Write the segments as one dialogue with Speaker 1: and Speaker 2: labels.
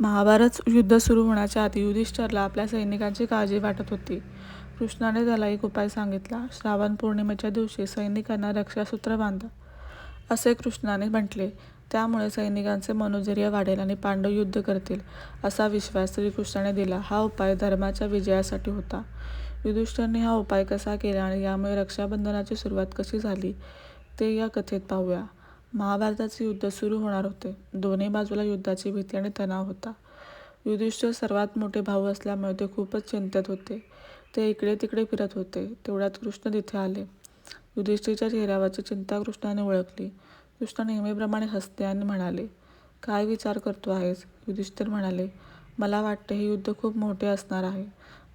Speaker 1: महाभारत युद्ध सुरू होण्याच्या आधी युधिष्ठिरला आपल्या सैनिकांची काळजी वाटत होती. कृष्णाने त्याला एक उपाय सांगितला. श्रावण पौर्णिमेच्या दिवशी सैनिकांना रक्षासूत्र बांधा, असे कृष्णाने म्हटले. त्यामुळे सैनिकांचे मनोधैर्य वाढेल आणि पांडव युद्ध करतील, असा विश्वास श्रीकृष्णाने दिला. हा उपाय धर्माच्या विजयासाठी होता. युधिष्ठिरने हा उपाय कसा केला आणि यामुळे रक्षाबंधनाची सुरुवात कशी झाली, ते या कथेत पाहूया. महाभारताचे युद्ध सुरू होणार होते. दोन्ही बाजूला युद्धाची भीती आणि तणाव होता. युधिष्ठिर सर्वात मोठे भाऊ असल्यामुळे ते खूपच चिंतेत होते. ते इकडे-तिकडे फिरत होते. तेवढ्यात कृष्ण तिथे आले. युधिष्ठिरच्या चेहऱ्यावरची चिंता कृष्णाने ओळखली. कृष्ण नेहमीप्रमाणे हसते आणि म्हणाले, काय विचार करतो आहेस? युधिष्ठिर म्हणाले, मला वाटते हे युद्ध खूप मोठे असणार आहे.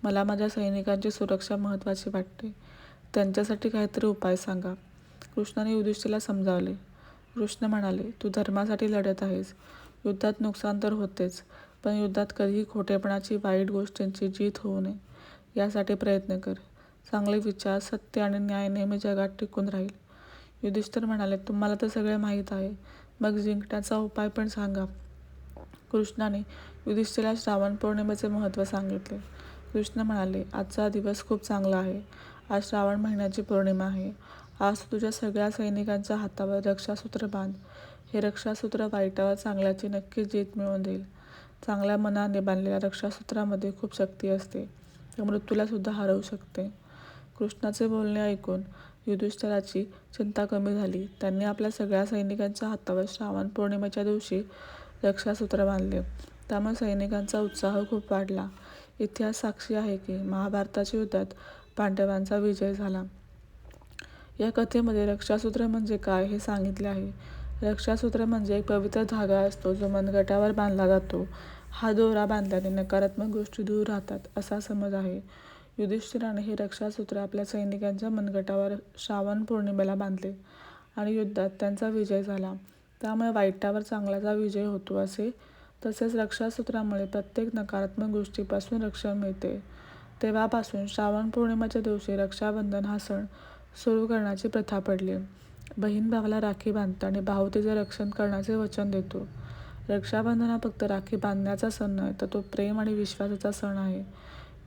Speaker 1: मला माझ्या सैनिकांची सुरक्षा महत्त्वाची वाटते. त्यांच्यासाठी काहीतरी उपाय सांगा. कृष्णाने युधिष्ठिरला समजावले. कृष्ण म्हणाले, तू धर्मासाठी लढत आहेस. युद्धात नुकसान तर होतेच, पण युद्धात कधीही खोटेपणाची, वाईट गोष्टींची जीत होऊ नये, यासाठी प्रयत्न कर. चांगले विचार, सत्य आणि न्याय नेहमी जगात टिकून राहील. युधिष्ठिर म्हणाले, तुम्हाला तर सगळे माहीत आहे. मग जिंकण्याचा उपाय पण सांगा. कृष्णाने युधिष्ठिरला श्रावण पौर्णिमेचे महत्त्व सांगितले. कृष्ण म्हणाले, आजचा दिवस खूप चांगला आहे. आज श्रावण महिन्याची पौर्णिमा आहे. आज तुझ्या सगळ्या सैनिकांच्या हातावर रक्षासूत्र बांध. हे रक्षासूत्र वाईटावर चांगल्याची नक्कीच जीत मिळवून देईल. चांगल्या मनाने बांधलेल्या रक्षासूत्रामध्ये खूप शक्ती असते. ते मृत्यूलासुद्धा हरवू शकते. कृष्णाचे बोलणे ऐकून युधिष्ठिराची चिंता कमी झाली. त्यांनी आपल्या सगळ्या सैनिकांच्या हातावर श्रावण पौर्णिमेच्या दिवशी रक्षासूत्र बांधले. त्यामुळे सैनिकांचा उत्साह खूप वाढला. इतिहास साक्षी आहे की महाभारताच्या युद्धात पांडवांचा विजय झाला. या कथेमध्ये रक्षासूत्र म्हणजे काय हे सांगितले आहे. रक्षासूत्र म्हणजे एक पवित्र धागा असतो जो मनगटावर बांधला जातो. हा दोरा बांधल्याने नकारात्मक गोष्टी दूर राहतात, असा समज आहे. युधिष्ठिराने हे रक्षासूत्र आपल्या सैनिकांच्या मनगटावर श्रावण पौर्णिमेला बांधले आणि युद्धात त्यांचा विजय झाला. त्यामुळे वाईटावर चांगल्याचा विजय होतो असे. तसेच रक्षासूत्रामुळे प्रत्येक नकारात्मक गोष्टीपासून रक्षण मिळते. तेव्हापासून श्रावण पौर्णिमेच्या दिवशी रक्षाबंधन हा सण सुरू करण्याची प्रथा पडली. बहीण भावाला राखी बांधते आणि भाऊ तिचे रक्षण करण्याचे वचन देतो. रक्षाबंधन हा फक्त राखी बांधण्याचा सण नाही तर तो प्रेम आणि विश्वासाचा सण आहे.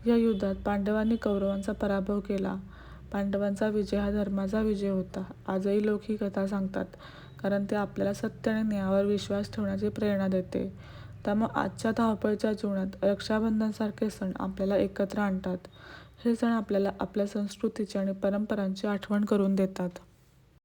Speaker 1: या युद्धात पांडवांनी कौरवांचा पराभव केला. पांडवांचा विजय हा धर्माचा विजय होता. आजही लोक ही कथा सांगतात, कारण ते आपल्याला सत्य आणि न्यायावर विश्वास ठेवण्याची प्रेरणा देते. त्यामुळे आजच्या धावपळीच्या जीवनात रक्षाबंधनसारखे सण आपल्याला एकत्र आणतात. हे सण आपल्याला आपल्या संस्कृतीची आणि परंपरांची आठवण करून देतात.